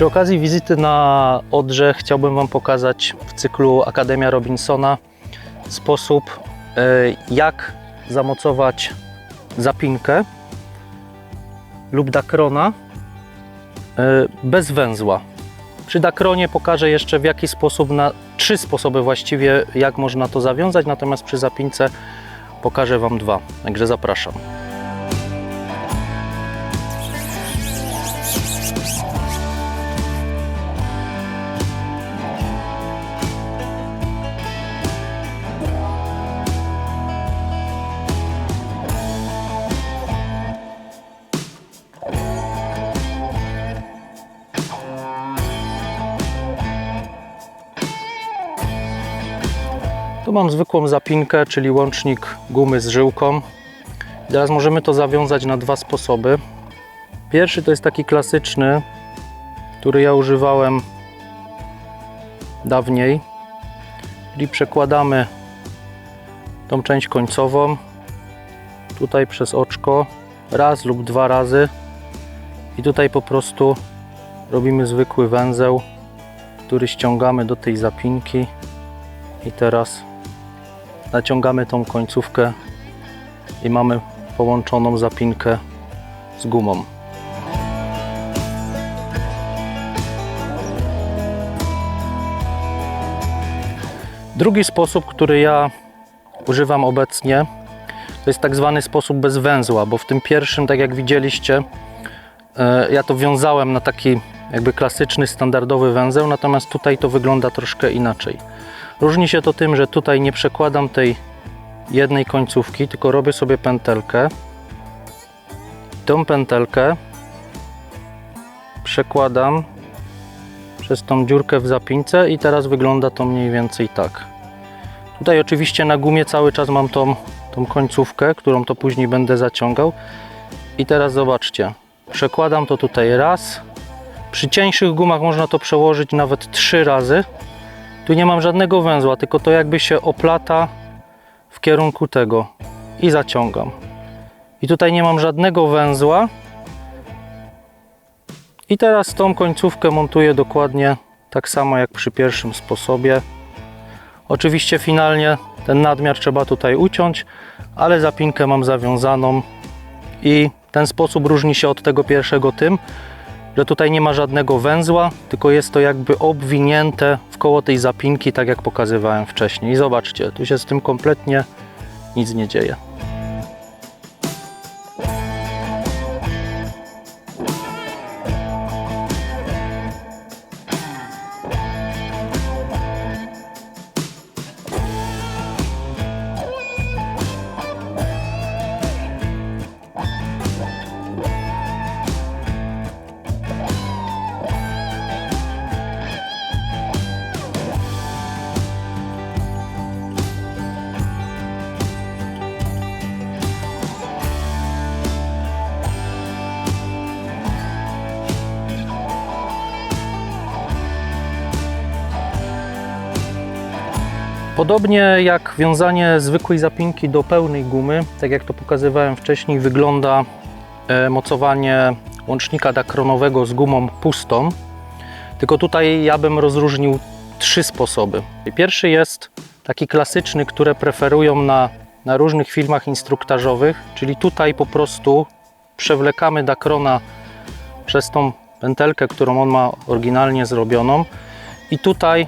Przy okazji wizyty na Odrze chciałbym Wam pokazać w cyklu Akademia Robinsona sposób, e, jak zamocować zapinkę lub dakrona e, bez węzła. Przy dakronie pokażę jeszcze w jaki sposób, na trzy sposoby właściwie, jak można to zawiązać, natomiast przy zapince pokażę Wam dwa. Także zapraszam. Tu mam zwykłą zapinkę, czyli łącznik gumy z żyłką. Teraz możemy to zawiązać na dwa sposoby. Pierwszy to jest taki klasyczny, który ja używałem dawniej. Czyli przekładamy tą część końcową tutaj przez oczko raz lub dwa razy i tutaj po prostu robimy zwykły węzeł, który ściągamy do tej zapinki i teraz naciągamy tą końcówkę i mamy połączoną zapinkę z gumą. Drugi sposób, który ja używam obecnie, to jest tak zwany sposób bez węzła, bo w tym pierwszym, tak jak widzieliście, e, ja to wiązałem na taki jakby klasyczny, standardowy węzeł, natomiast tutaj to wygląda troszkę inaczej. Różni się to tym, że tutaj nie przekładam tej jednej końcówki, tylko robię sobie pętelkę. Tą pętelkę przekładam przez tą dziurkę w zapince i teraz wygląda to mniej więcej tak. Tutaj oczywiście na gumie cały czas mam tą, tą końcówkę, którą to później będę zaciągał. I teraz zobaczcie, przekładam to tutaj raz. Przy cieńszych gumach można to przełożyć nawet trzy razy. Tu nie mam żadnego węzła, tylko to jakby się oplata w kierunku tego i zaciągam. I tutaj nie mam żadnego węzła. I teraz tą końcówkę montuję dokładnie tak samo jak przy pierwszym sposobie. Oczywiście finalnie ten nadmiar trzeba tutaj uciąć, ale zapinkę mam zawiązaną i ten sposób różni się od tego pierwszego tym, że tutaj nie ma żadnego węzła, tylko jest to jakby obwinięte w koło tej zapinki, tak jak pokazywałem wcześniej. I zobaczcie, tu się z tym kompletnie nic nie dzieje. Podobnie jak wiązanie zwykłej zapinki do pełnej gumy, tak jak to pokazywałem wcześniej, wygląda e, mocowanie łącznika dakronowego z gumą pustą. Tylko tutaj ja bym rozróżnił trzy sposoby. Pierwszy jest taki klasyczny, które preferują na, na różnych filmach instruktażowych, czyli tutaj po prostu przewlekamy dakrona przez tą pętelkę, którą on ma oryginalnie zrobioną i tutaj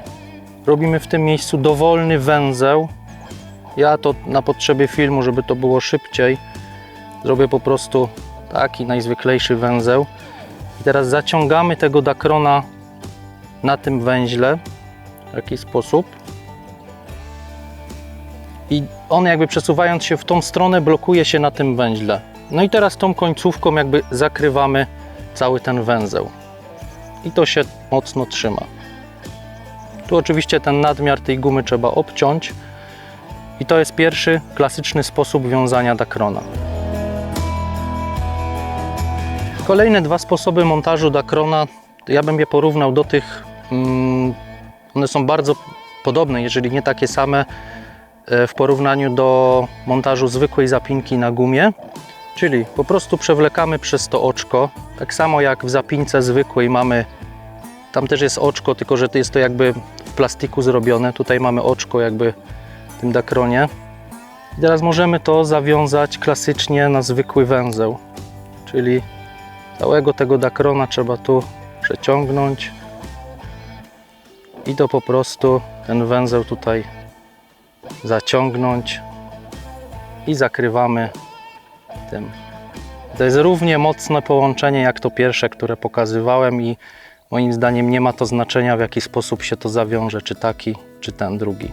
robimy w tym miejscu dowolny węzeł. Ja to na potrzebie filmu, żeby to było szybciej, zrobię po prostu taki najzwyklejszy węzeł. I teraz zaciągamy tego dakrona na tym węźle w taki sposób. I on jakby przesuwając się w tą stronę blokuje się na tym węźle. No i teraz tą końcówką jakby zakrywamy cały ten węzeł. I to się mocno trzyma. Tu oczywiście ten nadmiar tej gumy trzeba obciąć i to jest pierwszy klasyczny sposób wiązania dakrona. Kolejne dwa sposoby montażu dakrona, ja bym je porównał do tych, mm, one są bardzo podobne, jeżeli nie takie same e, w porównaniu do montażu zwykłej zapinki na gumie. Czyli po prostu przewlekamy przez to oczko, tak samo jak w zapince zwykłej mamy Tam też jest oczko, tylko że jest to jakby w plastiku zrobione. Tutaj mamy oczko jakby w tym dakronie. I teraz możemy to zawiązać klasycznie na zwykły węzeł. Czyli całego tego dakrona trzeba tu przeciągnąć i to po prostu ten węzeł tutaj zaciągnąć i zakrywamy tym. To jest równie mocne połączenie jak to pierwsze, które pokazywałem i moim zdaniem nie ma to znaczenia w jaki sposób się to zawiąże, czy taki, czy ten drugi.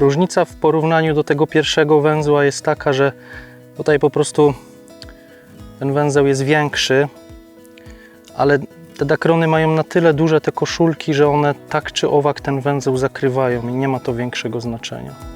Różnica w porównaniu do tego pierwszego węzła jest taka, że tutaj po prostu ten węzeł jest większy, ale te dakrony mają na tyle duże te koszulki, że one tak czy owak ten węzeł zakrywają i nie ma to większego znaczenia.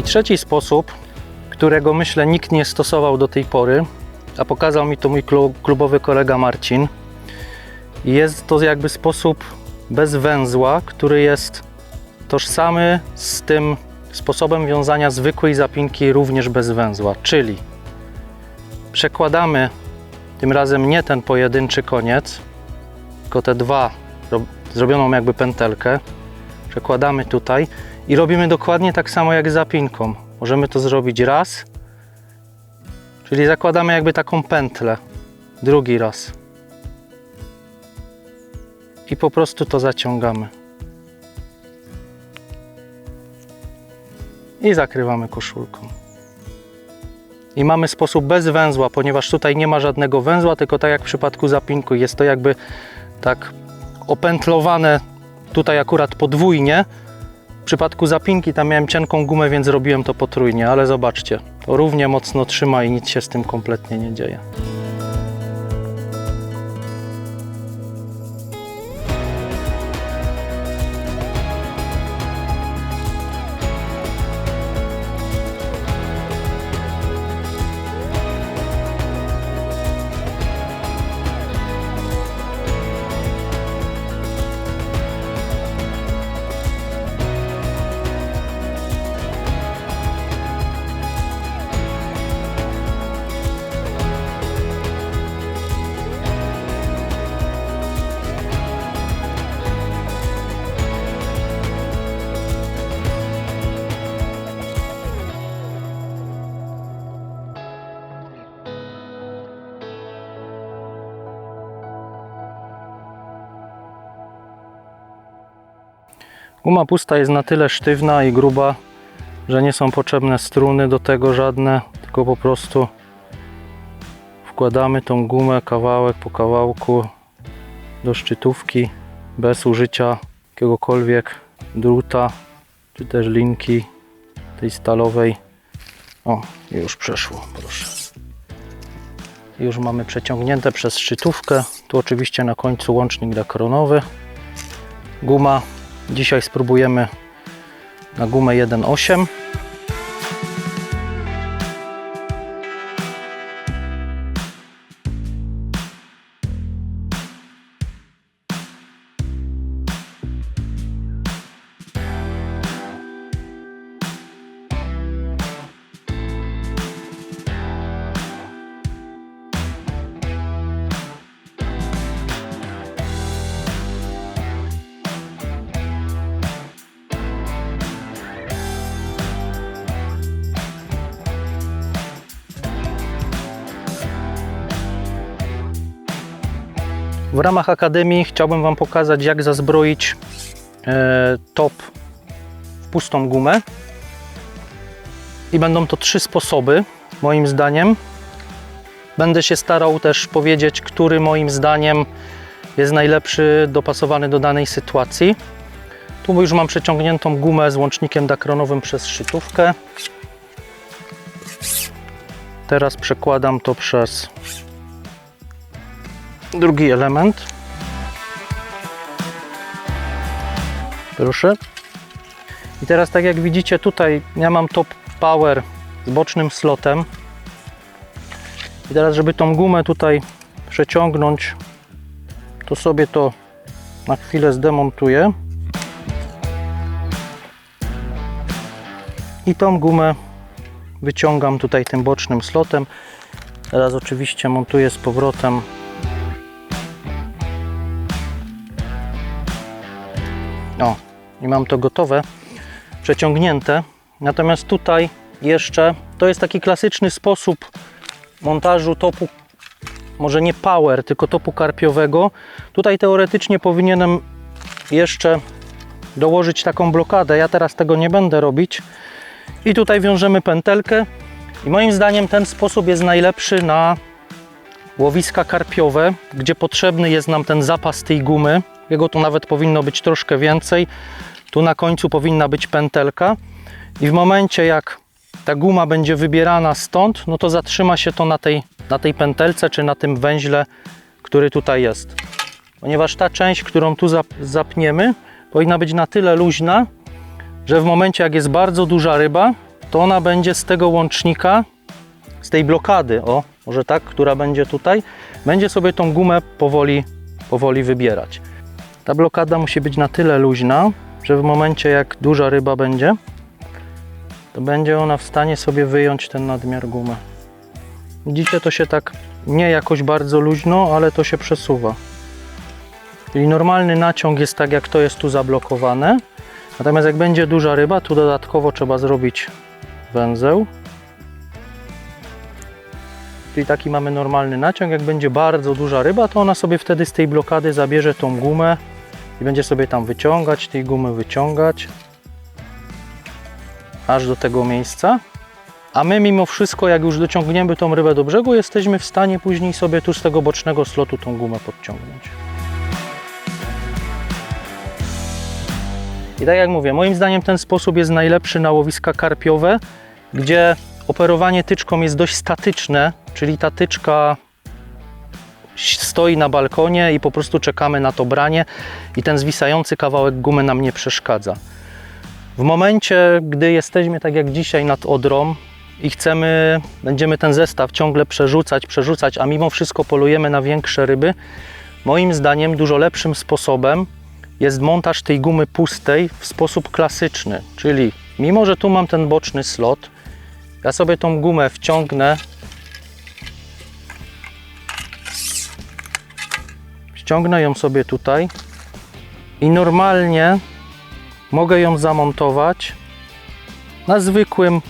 I trzeci sposób, którego myślę nikt nie stosował do tej pory, a pokazał mi to mój klu- klubowy kolega Marcin, jest to jakby sposób bez węzła, który jest tożsamy z tym sposobem wiązania zwykłej zapinki również bez węzła, czyli przekładamy tym razem nie ten pojedynczy koniec, tylko te dwa ro- zrobioną jakby pętelkę, przekładamy tutaj i robimy dokładnie tak samo jak z zapinką. Możemy to zrobić raz, czyli zakładamy jakby taką pętlę, drugi raz i po prostu to zaciągamy. I zakrywamy koszulką. I mamy sposób bez węzła, ponieważ tutaj nie ma żadnego węzła, tylko tak jak w przypadku zapinku, jest to jakby tak opętlowane tutaj akurat podwójnie. Przypadku zapinki tam miałem cienką gumę, więc robiłem to potrójnie, ale zobaczcie, równie mocno trzyma i nic się z tym kompletnie nie dzieje. Guma pusta jest na tyle sztywna i gruba, że nie są potrzebne struny do tego żadne, tylko po prostu wkładamy tą gumę kawałek po kawałku do szczytówki bez użycia jakiegokolwiek druta czy też linki tej stalowej. O, już przeszło, proszę. Już mamy przeciągnięte przez szczytówkę. Tu oczywiście na końcu łącznik dakronowy. Guma Dzisiaj spróbujemy na gumę 1.8. W ramach Akademii chciałbym Wam pokazać, jak zazbroić e, top w pustą gumę. I będą to trzy sposoby, moim zdaniem. Będę się starał też powiedzieć, który moim zdaniem jest najlepszy, dopasowany do danej sytuacji. Tu już mam przeciągniętą gumę z łącznikiem dakronowym przez szczytówkę. Teraz przekładam to przez drugi element. Proszę. I teraz tak jak widzicie tutaj ja mam top power z bocznym slotem. I teraz żeby tą gumę tutaj przeciągnąć, to sobie to na chwilę zdemontuję. I tą gumę wyciągam tutaj tym bocznym slotem. Teraz oczywiście montuję z powrotem. I mam to gotowe, przeciągnięte. Natomiast tutaj jeszcze to jest taki klasyczny sposób montażu topu, może nie power, tylko topu karpiowego. Tutaj teoretycznie powinienem jeszcze dołożyć taką blokadę. Ja teraz tego nie będę robić. I tutaj wiążemy pętelkę. I moim zdaniem ten sposób jest najlepszy na łowiska karpiowe, gdzie potrzebny jest nam ten zapas tej gumy. Jego tu nawet powinno być troszkę więcej. Tu na końcu powinna być pętelka. I w momencie jak ta guma będzie wybierana stąd, no to zatrzyma się to na tej, na tej pętelce czy na tym węźle, który tutaj jest. Ponieważ ta część, którą tu zap, zapniemy, powinna być na tyle luźna, że w momencie jak jest bardzo duża ryba, to ona będzie z tego łącznika, z tej blokady, o, może tak, która będzie tutaj, będzie sobie tą gumę powoli, powoli wybierać. Ta blokada musi być na tyle luźna, że w momencie jak duża ryba będzie, to będzie ona w stanie sobie wyjąć ten nadmiar gumy. Widzicie, to się tak nie jakoś bardzo luźno, ale to się przesuwa. Czyli normalny naciąg jest tak, jak to jest tu zablokowane. Natomiast jak będzie duża ryba, tu dodatkowo trzeba zrobić węzeł. Czyli taki mamy normalny naciąg. Jak będzie bardzo duża ryba, to ona sobie wtedy z tej blokady zabierze tą gumę i będzie sobie tam wyciągać, tej gumy wyciągać aż do tego miejsca. A my mimo wszystko, jak już dociągniemy tą rybę do brzegu, jesteśmy w stanie później sobie tu z tego bocznego slotu tą gumę podciągnąć. I tak jak mówię, moim zdaniem ten sposób jest najlepszy na łowiska karpiowe, gdzie operowanie tyczką jest dość statyczne, czyli ta tyczka stoi na balkonie i po prostu czekamy na to branie i ten zwisający kawałek gumy nam nie przeszkadza. W momencie, gdy jesteśmy tak jak dzisiaj nad Odrą i chcemy, będziemy ten zestaw ciągle przerzucać, przerzucać, a mimo wszystko polujemy na większe ryby, moim zdaniem dużo lepszym sposobem jest montaż tej gumy pustej w sposób klasyczny, czyli mimo, że tu mam ten boczny slot, ja sobie tą gumę wciągnę, ściągnę ją sobie tutaj i normalnie mogę ją zamontować na zwykłym,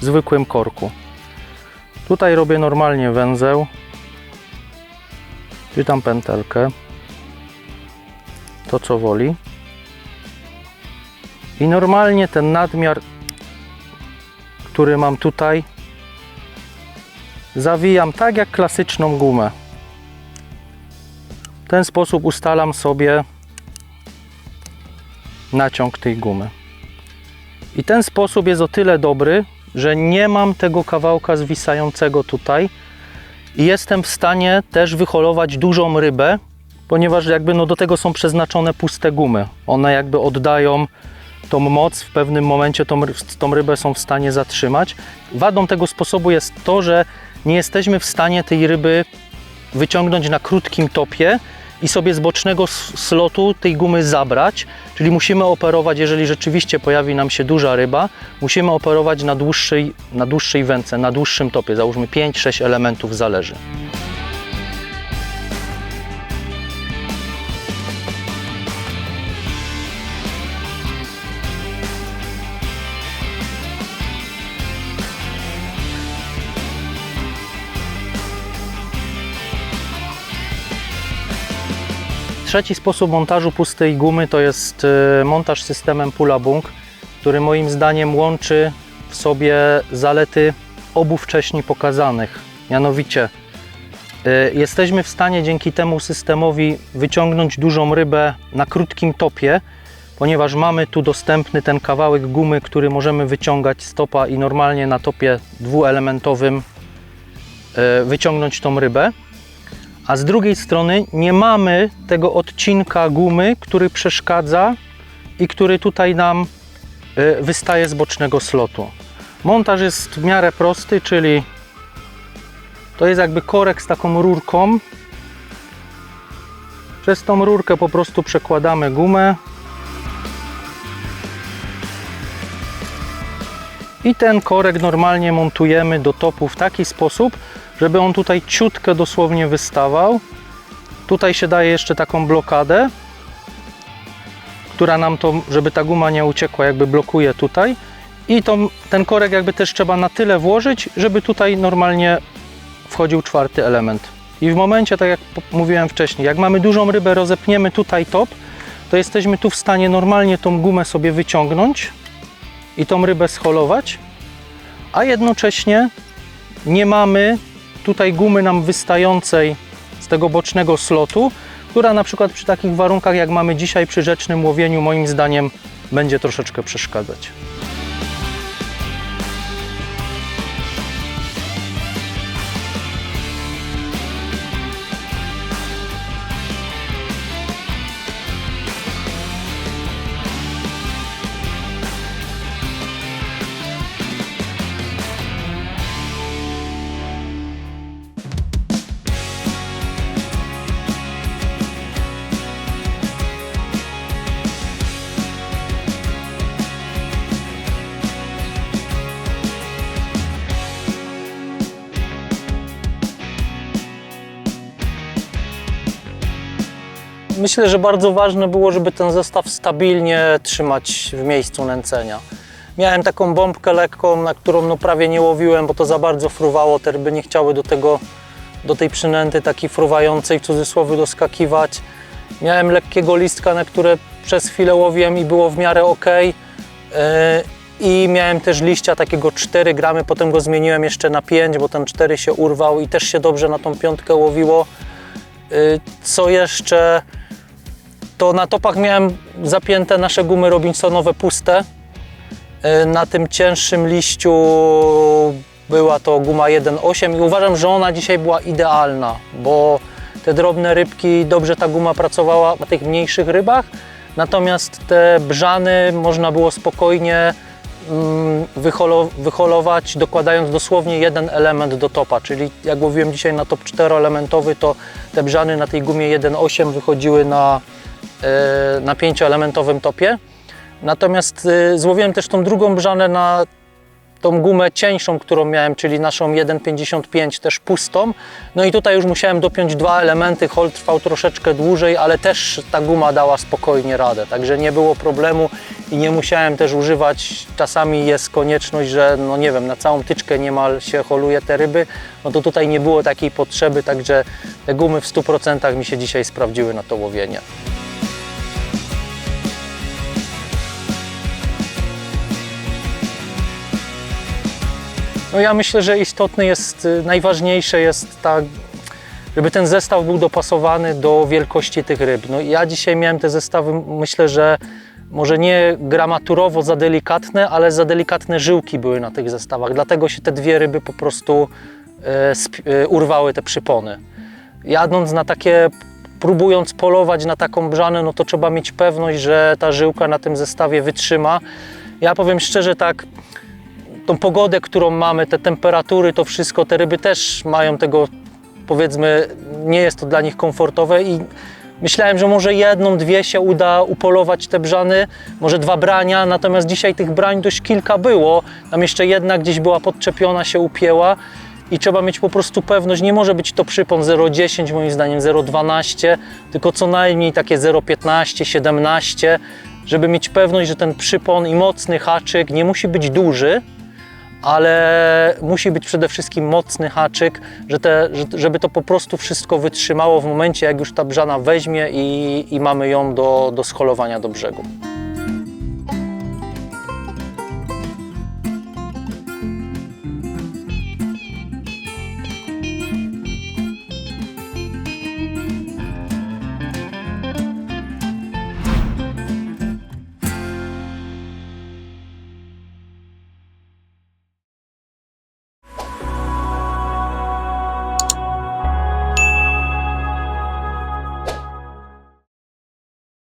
zwykłym korku. Tutaj robię normalnie węzeł, czy tam pętelkę, to co woli. I normalnie ten nadmiar, który mam tutaj, zawijam tak jak klasyczną gumę. W ten sposób ustalam sobie naciąg tej gumy. I ten sposób jest o tyle dobry, że nie mam tego kawałka zwisającego tutaj i jestem w stanie też wyholować dużą rybę, ponieważ jakby no do tego są przeznaczone puste gumy. One jakby oddają tą moc, w pewnym momencie tą, tą rybę są w stanie zatrzymać. Wadą tego sposobu jest to, że nie jesteśmy w stanie tej ryby wyciągnąć na krótkim topie i sobie z bocznego slotu tej gumy zabrać, czyli musimy operować, jeżeli rzeczywiście pojawi nam się duża ryba, musimy operować na dłuższej, na dłuższej wędce, na dłuższym topie, załóżmy 5-6 elementów zależy. Trzeci sposób montażu pustej gumy to jest y, montaż systemem Pula-Bung, który moim zdaniem łączy w sobie zalety obu wcześniej pokazanych. Mianowicie y, jesteśmy w stanie dzięki temu systemowi wyciągnąć dużą rybę na krótkim topie, ponieważ mamy tu dostępny ten kawałek gumy, który możemy wyciągać z topa i normalnie na topie dwuelementowym e, wyciągnąć tą rybę. A z drugiej strony nie mamy tego odcinka gumy, który przeszkadza i który tutaj nam e, wystaje z bocznego slotu. Montaż jest w miarę prosty, czyli to jest jakby korek z taką rurką. Przez tą rurkę po prostu przekładamy gumę. I ten korek normalnie montujemy do topu w taki sposób, żeby on tutaj ciutkę dosłownie wystawał. Tutaj się daje jeszcze taką blokadę, która nam to, żeby ta guma nie uciekła, jakby blokuje tutaj. I tą, ten korek jakby też trzeba na tyle włożyć, żeby tutaj normalnie wchodził czwarty element. I w momencie, tak jak mówiłem wcześniej, jak mamy dużą rybę, rozepniemy tutaj top, to jesteśmy tu w stanie normalnie tą gumę sobie wyciągnąć i tą rybę scholować, a jednocześnie nie mamy tutaj gumy nam wystającej z tego bocznego slotu, która na przykład przy takich warunkach jak mamy dzisiaj przy rzecznym łowieniu moim zdaniem będzie troszeczkę przeszkadzać. Myślę, że bardzo ważne było, żeby ten zestaw stabilnie trzymać w miejscu nęcenia. Miałem taką bombkę lekką, na którą no prawie nie łowiłem, bo to za bardzo fruwało, te ryby nie chciały do tego, do tej przynęty takiej fruwającej w cudzysłowie doskakiwać. Miałem lekkiego listka, na które przez chwilę łowiłem i było w miarę ok. I miałem też liścia takiego 4 gramy, potem go zmieniłem jeszcze na 5, bo ten 4 się urwał i też się dobrze na tą piątkę łowiło. Y, Co jeszcze? To na topach miałem zapięte nasze gumy Robinsonowe puste. Y, Na tym cięższym liściu była to guma 1.8 i uważam, że ona dzisiaj była idealna, bo te drobne rybki, dobrze ta guma pracowała na tych mniejszych rybach, natomiast te brzany można było spokojnie mm, wyholo, wyholować, dokładając dosłownie jeden element do topa, czyli jak mówiłem dzisiaj na top 4-elementowy, to te brzany na tej gumie 1.8 wychodziły na, na 5-elementowym topie. Natomiast y, złowiłem też tą drugą brzanę na tą gumę cieńszą, którą miałem, czyli naszą 1,55 też pustą. No i tutaj już musiałem dopiąć dwa elementy, hol trwał troszeczkę dłużej, ale też ta guma dała spokojnie radę, także nie było problemu i nie musiałem też używać, czasami jest konieczność, że no nie wiem, na całą tyczkę niemal się holuje te ryby, no to tutaj nie było takiej potrzeby, także te gumy w 100% mi się dzisiaj sprawdziły na to łowienie. No ja myślę, że istotny jest, y, najważniejsze jest ta, żeby ten zestaw był dopasowany do wielkości tych ryb. No ja dzisiaj miałem te zestawy, myślę, że może nie gramaturowo za delikatne, ale za delikatne żyłki były na tych zestawach. Dlatego się te dwie ryby po prostu e, urwały te przypony. Jadąc na takie, próbując polować na taką brzanę, no to trzeba mieć pewność, że ta żyłka na tym zestawie wytrzyma. Ja powiem szczerze tak, tą pogodę, którą mamy, te temperatury, to wszystko, te ryby też mają tego, powiedzmy, nie jest to dla nich komfortowe i myślałem, że może jedną, dwie się uda upolować te brzany, może dwa brania, natomiast dzisiaj tych brań dość kilka było, tam jeszcze jedna gdzieś była podczepiona, się upięła i trzeba mieć po prostu pewność, nie może być to przypon 0,10 moim zdaniem, 0,12, tylko co najmniej takie 0,15, 17, żeby mieć pewność, że ten przypon i mocny haczyk nie musi być duży, ale musi być przede wszystkim mocny haczyk, że te, że- żeby to po prostu wszystko wytrzymało w momencie, jak już ta brzana weźmie i, i mamy ją do, do scholowania do brzegu.